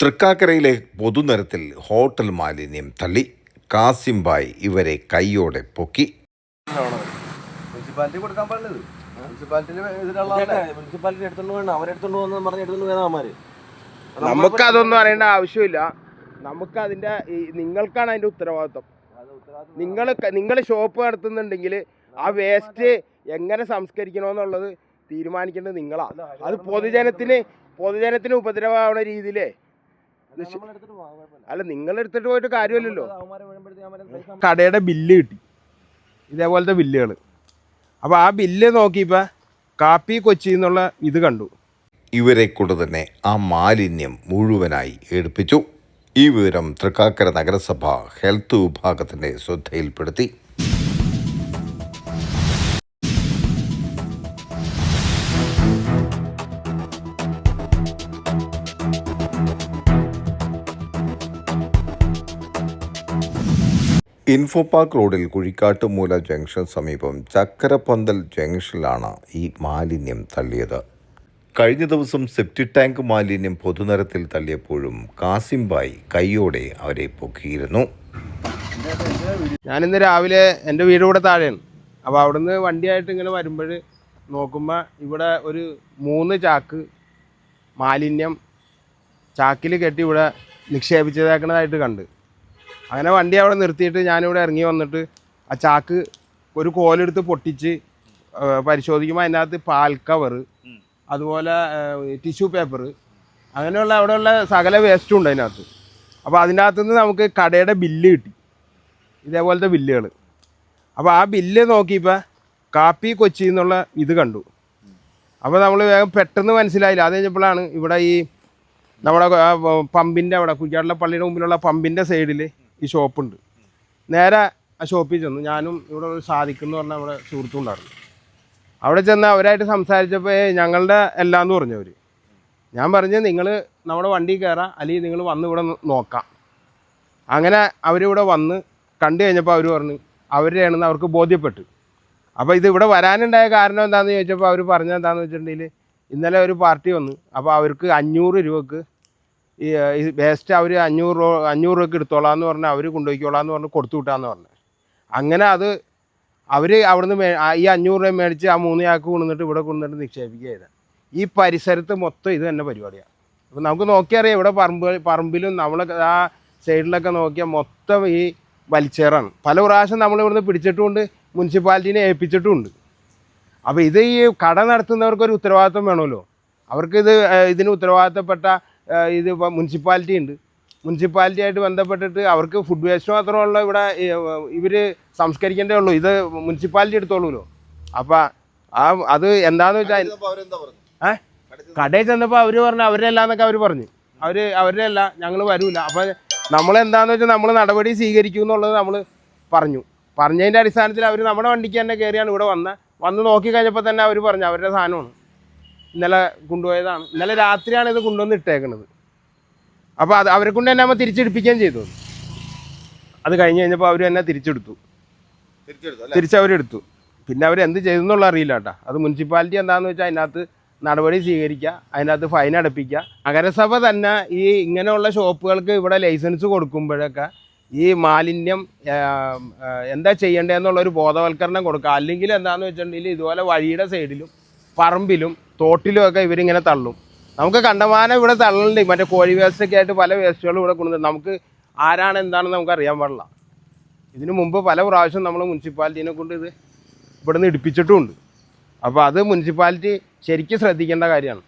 തൃക്കാക്കരയിലെ പൊതുനിരത്തിൽ hotel മാലിന്യം തള്ളി. കാസിംബായ് ഇവരെ കൈയോടെ പൊക്കി. മുനിസിപ്പാലിറ്റി കൊടുക്കാൻ പാടില്ലത് മുനിസിപ്പാലിറ്റി എടുത്തോണ്ട് വേണം. അവരെടുത്തോണ്ട് പോകുന്ന പറഞ്ഞ് എടുത്തോണ്ട് വേണം അവന്മാര് നമുക്ക് അതൊന്നും അറിയേണ്ട ആവശ്യമില്ല. നമുക്ക് അതിന്റെ ഈ നിങ്ങൾക്കാണ് അതിന്റെ ഉത്തരവാദിത്വം. നിങ്ങൾ നിങ്ങൾ ഷോപ്പ് നടത്തുന്നുണ്ടെങ്കിൽ ആ വേസ്റ്റ് എങ്ങനെ സംസ്കരിക്കണമെന്നുള്ളത് തീരുമാനിക്കേണ്ടത് നിങ്ങളാ. അത് പൊതുജനത്തിന് പൊതുജനത്തിന് ഉപദ്രവമാവുന്ന രീതിയിലേ അല്ല നിങ്ങൾ എടുത്തിട്ട് പോയിട്ട് കാര്യമില്ലല്ലോ. കടയുടെ ബില്ല് കിട്ടി. ഇതേപോലത്തെ ബില്ലുകൾ അപ്പോൾ ആ ബില്ല് നോക്കിയപ്പോൾ കാപ്പി കൊച്ചി എന്നുള്ള ഇത് കണ്ടു. ഇവരെ കൊണ്ട് തന്നെ ആ മാലിന്യം മുഴുവനായി എടുപ്പിച്ചു ഈ വിവരം തൃക്കാക്കര നഗരസഭ ഹെൽത്ത് വിഭാഗത്തിന്റെ ശ്രദ്ധയിൽപ്പെടുത്തി. ഇൻഫോ പാർക്ക് റോഡിൽ കുഴിക്കാട്ടുമൂല ജംഗ്ഷൻ സമീപം ചക്കരപ്പന്തൽ ജംഗ്ഷനിലാണ് ഈ മാലിന്യം തള്ളിയത്. കഴിഞ്ഞ ദിവസം സെപ്റ്റി ടാങ്ക് മാലിന്യം പൊതുനരത്തിൽ തള്ളിയപ്പോഴും കാസിംബായി കൈയോടെ അവരെ പൊക്കിയിരുന്നു. ഞാനിന്ന് രാവിലെ എന്റെ വീട് ഇവിടെ താഴെയാണ്. അപ്പോൾ അവിടുന്ന് വണ്ടിയായിട്ട് ഇങ്ങനെ വരുമ്പോൾ നോക്കുമ്പോൾ ഇവിടെ ഒരു മൂന്ന് ചാക്ക് മാലിന്യം ചാക്കിൽ കെട്ടി ഇവിടെ നിക്ഷേപിച്ചതാക്കണതായിട്ട് കണ്ട്. അങ്ങനെ വണ്ടി അവിടെ നിർത്തിയിട്ട് ഞാനിവിടെ ഇറങ്ങി വന്നിട്ട് ആ ചാക്ക് ഒരു കോലെടുത്ത് പൊട്ടിച്ച് പരിശോധിക്കുമ്പോൾ അതിനകത്ത് പാൽ കവർ അതുപോലെ ടിഷ്യൂ പേപ്പർ അങ്ങനെയുള്ള അവിടെയുള്ള സകല വേസ്റ്റും ഉണ്ട് അതിനകത്ത്. അപ്പോൾ അതിനകത്ത് നിന്ന് നമുക്ക് കടയുടെ ബില്ല് കിട്ടി. ഇതേപോലത്തെ ബില്ലുകൾ അപ്പോൾ ആ ബില്ല് നോക്കിയപ്പോൾ കാപ്പി കൊച്ചി എന്നുള്ള ഇത് കണ്ടു. അപ്പോൾ നമ്മൾ വേഗം പെട്ടെന്ന് മനസ്സിലായില്ല. അത് കഴിഞ്ഞപ്പോഴാണ് ഇവിടെ ഈ നമ്മുടെ പമ്പിന്റെ അവിടെ കുയ്യാട്ടിലെ പള്ളിയുടെ മുമ്പിലുള്ള പമ്പിന്റെ സൈഡിൽ ഈ ഷോപ്പുണ്ട്. നേരെ ആ ഷോപ്പിൽ ചെന്നു. ഞാനും ഇവിടെ ഒരു സാധിക്കുന്നു പറഞ്ഞ നമ്മുടെ സുഹൃത്തും ഉണ്ടായിരുന്നു അവിടെ ചെന്ന് അവരായിട്ട് സംസാരിച്ചപ്പോൾ "ഏയ് ഞങ്ങളുടെ എല്ലാന്ന് പറഞ്ഞു അവർ ഞാൻ പറഞ്ഞ് നിങ്ങൾ നമ്മുടെ വണ്ടി കയറാം അല്ലെങ്കിൽ നിങ്ങൾ വന്ന് ഇവിടെ നോക്കാം. അങ്ങനെ അവരിവിടെ വന്ന് കണ്ടു കഴിഞ്ഞപ്പോൾ അവർ പറഞ്ഞു അവരുടെയാണെന്ന് അവർക്ക് ബോധ്യപ്പെട്ടു. അപ്പോൾ ഇത് ഇവിടെ വരാനുണ്ടായ കാരണം എന്താണെന്ന് ചോദിച്ചപ്പോൾ അവർ പറഞ്ഞത് എന്താണെന്ന് വെച്ചിട്ടുണ്ടെങ്കിൽ ഇന്നലെ ഒരു പാർട്ടി വന്നു അപ്പോൾ അവർക്ക് അഞ്ഞൂറ് രൂപക്ക് ഈ വേസ്റ്റ് അവർ അഞ്ഞൂറ് രൂപ അഞ്ഞൂറ് രൂപയ്ക്ക് എടുത്തോളാം എന്ന് പറഞ്ഞാൽ അവർ കൊണ്ടുപോയിക്കോളാം എന്ന് പറഞ്ഞ് കൊടുത്തു വിട്ടാന്ന് പറഞ്ഞു. അങ്ങനെ അത് അവർ അവിടുന്ന് ഈ അഞ്ഞൂറ് രൂപ മേടിച്ച് ആ മൂന്ന് ചാക്ക് കൊണ്ടുവന്നിട്ട് ഇവിടെ കൊണ്ടുവന്നിട്ട് നിക്ഷേപിക്കുക ഈ പരിസരത്ത് മൊത്തം ഇത് തന്നെ പരിപാടിയാണ് അപ്പോൾ നമുക്ക് നോക്കിയറിയാം ഇവിടെ പറമ്പ് പറമ്പിലും നമ്മൾ ആ സൈഡിലൊക്കെ നോക്കിയാൽ മൊത്തം ഈ വലിച്ചേറാണ്. പല പ്രാവശ്യം നമ്മൾ ഇവിടുന്ന് പിടിച്ചിട്ടുമുണ്ട് മുനിസിപ്പാലിറ്റീനെ ഏൽപ്പിച്ചിട്ടുമുണ്ട് അപ്പോൾ ഇത് ഈ കട നടത്തുന്നവർക്ക് ഒരു ഉത്തരവാദിത്വം വേണമല്ലോ. അവർക്ക് ഇത് ഇതിന് ഉത്തരവാദിത്തപ്പെട്ട ഇത് ഇപ്പോൾ മുനിസിപ്പാലിറ്റി ഉണ്ട്. മുനിസിപ്പാലിറ്റി ആയിട്ട് ബന്ധപ്പെട്ടിട്ട് അവർക്ക് ഫുഡ് വേസ്റ്റ് മാത്രമുള്ള ഇവിടെ ഇവർ സംസ്കരിക്കേണ്ടേ ഉള്ളൂ. ഇത് മുനിസിപ്പാലിറ്റി എടുത്തോളൂല്ലോ അപ്പം ആ അത് എന്താണെന്ന് വെച്ചാൽ ഏ? കടയിൽ ചെന്നപ്പോൾ അവർ പറഞ്ഞു അവരുടെ അല്ല എന്നൊക്കെ അവർ പറഞ്ഞു. അവർ അവരുടെ അല്ല ഞങ്ങൾ വരൂല. അപ്പോൾ നമ്മളെന്താണെന്ന് വെച്ചാൽ നമ്മൾ നടപടി സ്വീകരിക്കും എന്നുള്ളത് നമ്മൾ പറഞ്ഞു. പറഞ്ഞതിന്റെ അടിസ്ഥാനത്തിൽ അവർ നമ്മുടെ വണ്ടിക്ക് തന്നെ കയറിയാണ് ഇവിടെ വന്ന. വന്ന് നോക്കി കഴിഞ്ഞപ്പോൾ തന്നെ അവർ പറഞ്ഞു അവരുടെ സാധനമാണ്. ഇന്നലെ കൊണ്ടുപോയതാണ്. ഇന്നലെ രാത്രിയാണ് ഇത് കൊണ്ടുവന്ന് ഇട്ടേക്കുന്നത് അപ്പോൾ അത് അവരെ കൊണ്ട് തന്നെ നമ്മൾ തിരിച്ചെടുപ്പിക്കുകയും ചെയ്തു. അത് കഴിഞ്ഞ് കഴിഞ്ഞപ്പോൾ അവർ തന്നെ തിരിച്ചെടുത്തു. തിരിച്ചവരെടുത്തു പിന്നെ അവർ എന്ത് ചെയ്തു എന്നുള്ള അറിയില്ല കേട്ടോ. അത് മുനിസിപ്പാലിറ്റി എന്താണെന്ന് വെച്ചാൽ അതിനകത്ത് നടപടി സ്വീകരിക്കുക അതിനകത്ത് ഫൈൻ അടപ്പിക്കുക. നഗരസഭ തന്നെ ഈ ഇങ്ങനെയുള്ള ഷോപ്പുകൾക്ക് ഇവിടെ ലൈസൻസ് കൊടുക്കുമ്പോഴൊക്കെ ഈ മാലിന്യം എന്താ ചെയ്യേണ്ടതെന്നുള്ള ഒരു ബോധവൽക്കരണം കൊടുക്കുക. അല്ലെങ്കിൽ എന്താണെന്ന് വെച്ചിട്ടുണ്ടെങ്കിൽ ഇതുപോലെ വഴിയുടെ സൈഡിലും പറമ്പിലും തോട്ടിലും ഒക്കെ ഇവരിങ്ങനെ തള്ളും. നമുക്ക് കണ്ടമാനം ഇവിടെ തള്ളുന്നുണ്ട് മറ്റേ കോഴി വേസ്റ്റൊക്കെ ആയിട്ട് പല വേസ്റ്റുകളും ഇവിടെ കൊണ്ടുവരും നമുക്ക് ആരാണ് എന്താണെന്ന് നമുക്ക് അറിയാൻ പാടില്ല. ഇതിനു മുമ്പ് പല പ്രാവശ്യം നമ്മൾ മുനിസിപ്പാലിറ്റിനെ കൊണ്ട് ഇത് ഇവിടുന്ന് ഇടിപ്പിച്ചിട്ടുമുണ്ട്. അപ്പോൾ അത് മുനിസിപ്പാലിറ്റി ശരിക്കും ശ്രദ്ധിക്കേണ്ട കാര്യമാണ്.